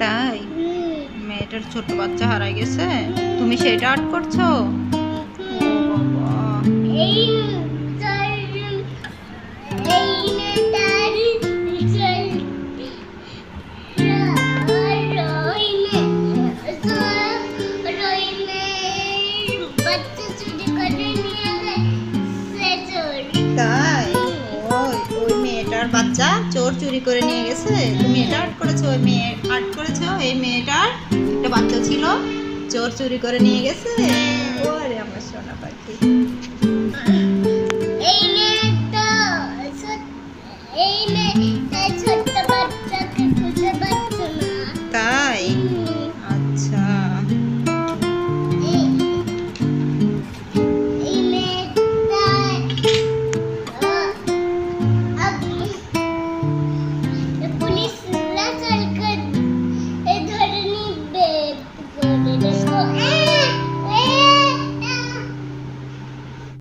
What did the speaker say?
তাই মেয়েটার ছোট বাচ্চা হারাই গেছে তুমি সেটা আর্ট করছ ও মেয়েটার বাচ্চা চোর চুরি করে নিয়ে গেছে। তুমি এটা আর্ট করেছ ওই মেয়ে আর্ট করেছ, এই মেয়েটার একটা বাচ্চা ছিল, চোর চুরি করে নিয়ে গেছে। ও আরে আমার সোনা পাখি। Oh,